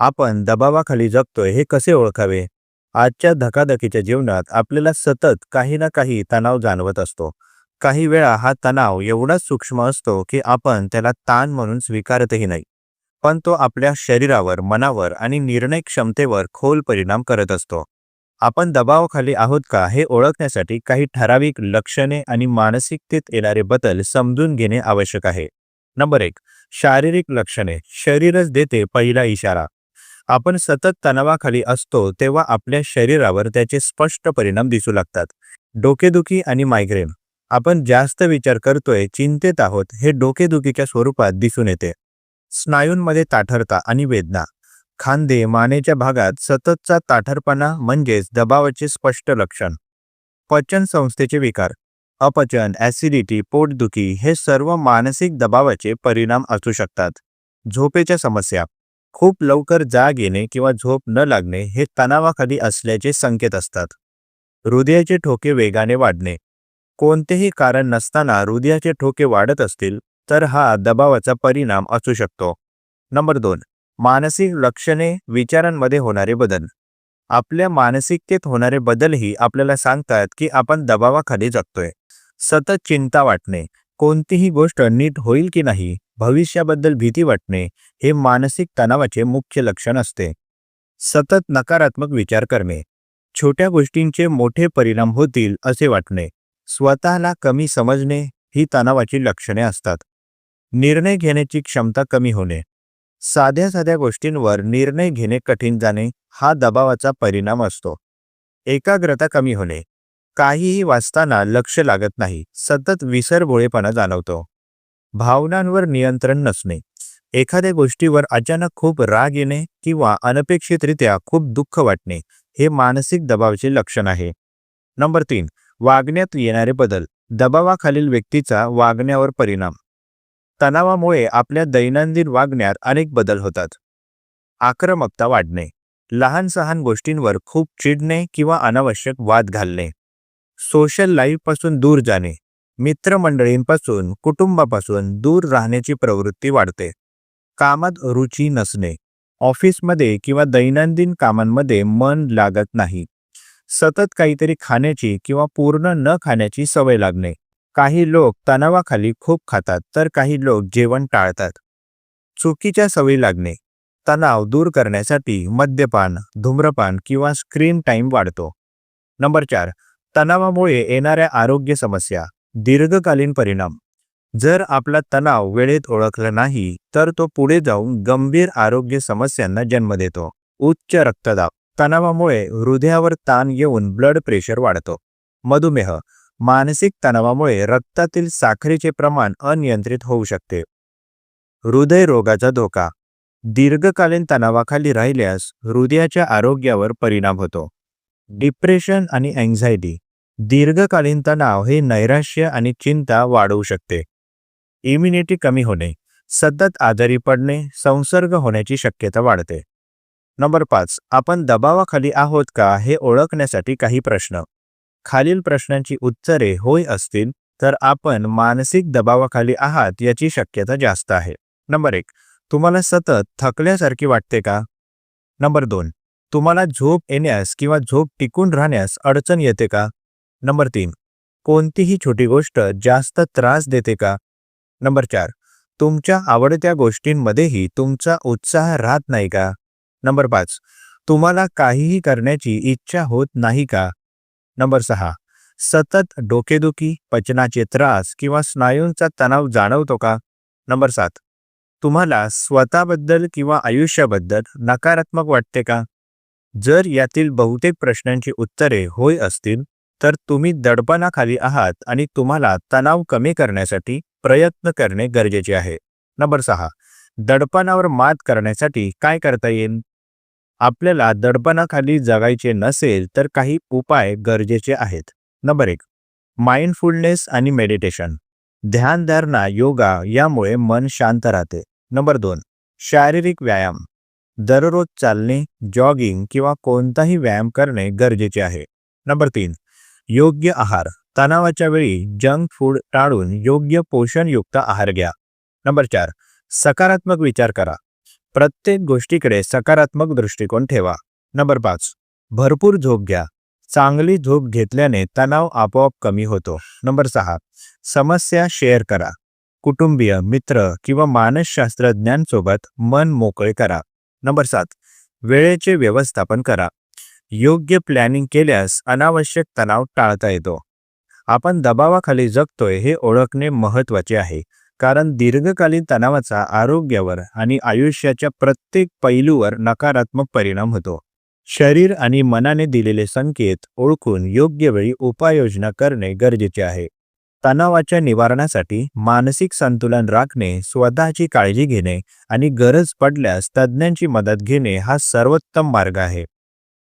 आपण दबावाखाली जगतोय हे कसे ओळखावे? आजच्या धकाधकीच्या जीवनात आपल्याला सतत काही ना काही तणाव जाणवत असतो. काही वेळा हा तणाव एवढाच सूक्ष्म असतो की आपण त्याला ताण म्हणून स्वीकारतही नाही. पण तो आपल्या शरीरावर मनावर आणि निर्णय क्षमतेवर खोल परिणाम करत असतो. आपण दबावाखाली आहोत का हे ओळखण्यासाठी काही ठराविक लक्षणे आणि मानसिकतेत येणारे बदल समजून घेणे आवश्यक आहे. नंबर एक शारीरिक लक्षणे. शरीरच देते पहिला इशारा. आपण सतत तणावाखाली असतो तेव्हा आपल्या शरीरावर त्याचे स्पष्ट परिणाम दिसू लागतात. डोकेदुखी आणि मायग्रेन आपण जास्त विचार करतोय चिंतेत आहोत हे डोकेदुखीच्या स्वरूपात दिसून येते. स्नायूंमध्ये ताठरता आणि वेदना. खांदे मानेच्या भागात सततचा ताठरपणा म्हणजेच दबावाचे स्पष्ट लक्षण. पचन संस्थेचे विकार. अपचन ॲसिडिटी पोटदुखी हे सर्व मानसिक दबावाचे परिणाम असू शकतात. झोपेच्या समस्या. खूप लवकर जाग येणे किंवा झोप न लागणे हे तणावाखाली असल्याचे संकेत असतात. हृदयाचे ठोके वेगाने वाढणे. कोणतेही कारण नसताना हृदयाचे ठोके वाढत असतील तर हा दबावाचा परिणाम असू शकतो. नंबर दोन मानसिक लक्षणे विचारांमध्ये होणारे बदल. आपल्या मानसिकतेत होणारे बदलही आपल्याला सांगतात की आपण दबावाखाली जगतोय. सतत चिंता वाटणे कोणतीही गोष्ट नीट होईल की नाही भविष्याबद्दल भीती वाटणे हे मानसिक तणावाचे मुख्य लक्षण असते. सतत नकारात्मक विचार करणे. छोट्या गोष्टींचे मोठे परिणाम होतील असे वाटणे. स्वतःला कमी समजणे ही तणावाची लक्षणे असतात. निर्णय घेण्याची क्षमता कमी होणे. साध्या साध्या गोष्टींवर निर्णय घेणे कठीण जाणे हा दबावाचा परिणाम असतो. एकाग्रता कमी होणे. काहीही वाचताना लक्ष लागत नाही. सतत विसरभोळेपणा जाणवतो. भावनांवर नियंत्रण नसणे. एखाद्या गोष्टीवर अचानक खूप राग येणे किंवा अनपेक्षितरित्या खूप दुःख वाटणे हे मानसिक दबावाचे लक्षण आहे. नंबर तीन वागण्यात येणारे बदल. दबावाखालील व्यक्तीचा वागण्यावर परिणाम. तणावामुळे आपल्या दैनंदिन वागण्यात अनेक बदल होतात. आक्रमकता वाढणे. लहान सहान गोष्टींवर खूप चिडणे किंवा अनावश्यक वाद घालणे. सोशल लाईफपासून दूर जाणे. मित्रमंडळींपासून कुटुंबापासून दूर राहण्याची प्रवृत्ती वाढते. कामात रुची नसणे. ऑफिसमध्ये किंवा दैनंदिन कामांमध्ये मन लागत नाही. सतत काहीतरी खाण्याची किंवा पूर्ण न खाण्याची सवय लागणे. काही लोक तणावाखाली खूप खातात तर काही लोक जेवण टाळतात. चुकीच्या सवयी लागणे. तणाव दूर करण्यासाठी मद्यपान धूम्रपान किंवा स्क्रीन टाईम वाढतो. नंबर चार तणावामुळे येणाऱ्या आरोग्य समस्या. दीर्घकालीन परिणाम. जर आपला तणाव वेळेत ओळखला नाही तर तो पुढे जाऊन गंभीर आरोग्य समस्यांना जन्म देतो. उच्च रक्तदाब. तणावामुळे हृदयावर ताण येऊन ब्लड प्रेशर वाढतो. मधुमेह. मानसिक तणावामुळे रक्तातील साखरेचे प्रमाण अनियंत्रित होऊ शकते. हृदयरोगाचा धोका. दीर्घकालीन तणावाखाली राहिल्यास हृदयाच्या आरोग्यावर परिणाम होतो. डिप्रेशन आणि अँझायटी दीर्घकालीन तणाव हे नैराश्य आणि चिंता वाढवू शकते. इम्युनिटी कमी होणे सतत आजारी पडणे संसर्ग होण्याची शक्यता वाढते. नंबर पाच आपण दबावाखाली आहोत का हे ओळखण्यासाठी काही प्रश्न. खालील प्रश्नांची उत्तरे होय असतील तर आपण मानसिक दबावाखाली आहात याची शक्यता जास्त आहे. नंबर एक तुम्हाला सतत थकल्यासारखी वाटते का? नंबर दोन तुम्हाला झोप येण्यास किंवा झोप टिकून राहण्यास अडचण येते का? नंबर तीन कोणतीही छोटी गोष्ट जास्त त्रास देते का? नंबर चार तुमच्या आवडत्या गोष्टींमध्येही तुमचा उत्साह राहत नाही का? नंबर पाच तुम्हाला काहीही करण्याची इच्छा होत नाही का? नंबर सहा सतत डोकेदुखी पचनाचे त्रास किंवा स्नायूंचा तणाव जाणवतो का? नंबर सात तुम्हाला स्वतःबद्दल किंवा आयुष्याबद्दल नकारात्मक वाटते का? जर यातील बहुतेक प्रश्नांची उत्तरे होय असतील तर तुम्ही दडपणाखाली आहात आणि तुम्हाला तणाव कमी करण्यासाठी प्रयत्न करणे गरजेचे आहे. नंबर सहा. दडपणावर मात करण्यासाठी काय करता येईल? आपल्याला दडपणाखाली जगायचे नसेल तर काही उपाय गरजेचे आहेत. नंबर एक. माइंडफुलनेस आणि मेडिटेशन. ध्यानधारणा योगा यामुळे मन शांत राहते. नंबर दोन. शारीरिक व्यायाम. दररोज चालणे जॉगिंग किंवा कोणताही व्यायाम करणे गरजेचे आहे. नंबर तीन. योग्य आहार. तणावाच्या वेळी जंक फूड टाळून योग्य पोषणयुक्त आहार घ्या. नंबर चार सकारात्मक विचार करा. प्रत्येक गोष्टीकडे सकारात्मक दृष्टिकोन ठेवा. नंबर पाच भरपूर झोप घ्या. चांगली झोप घेतल्याने तणाव आपोआप कमी होतो. नंबर सहा समस्या शेअर करा. कुटुंबीय मित्र किंवा मानसशास्त्रज्ञांसोबत मन मोकळे करा. नंबर सात वेळेचे व्यवस्थापन करा. योग्य प्लॅनिंग केल्यास अनावश्यक तणाव टाळता येतो. आपण दबावाखाली जगतोय हे ओळखणे महत्त्वाचे आहे कारण दीर्घकालीन तणावाचा आरोग्यावर आणि आयुष्याच्या प्रत्येक पैलूवर नकारात्मक परिणाम होतो. शरीर आणि मनाने दिलेले संकेत ओळखून योग्य वेळी उपाययोजना करणे गरजेचे आहे. तणावाच्या निवारणासाठी मानसिक संतुलन राखणे स्वतःची काळजी घेणे आणि गरज पडल्यास तज्ज्ञांची मदत घेणे हा सर्वोत्तम मार्ग आहे.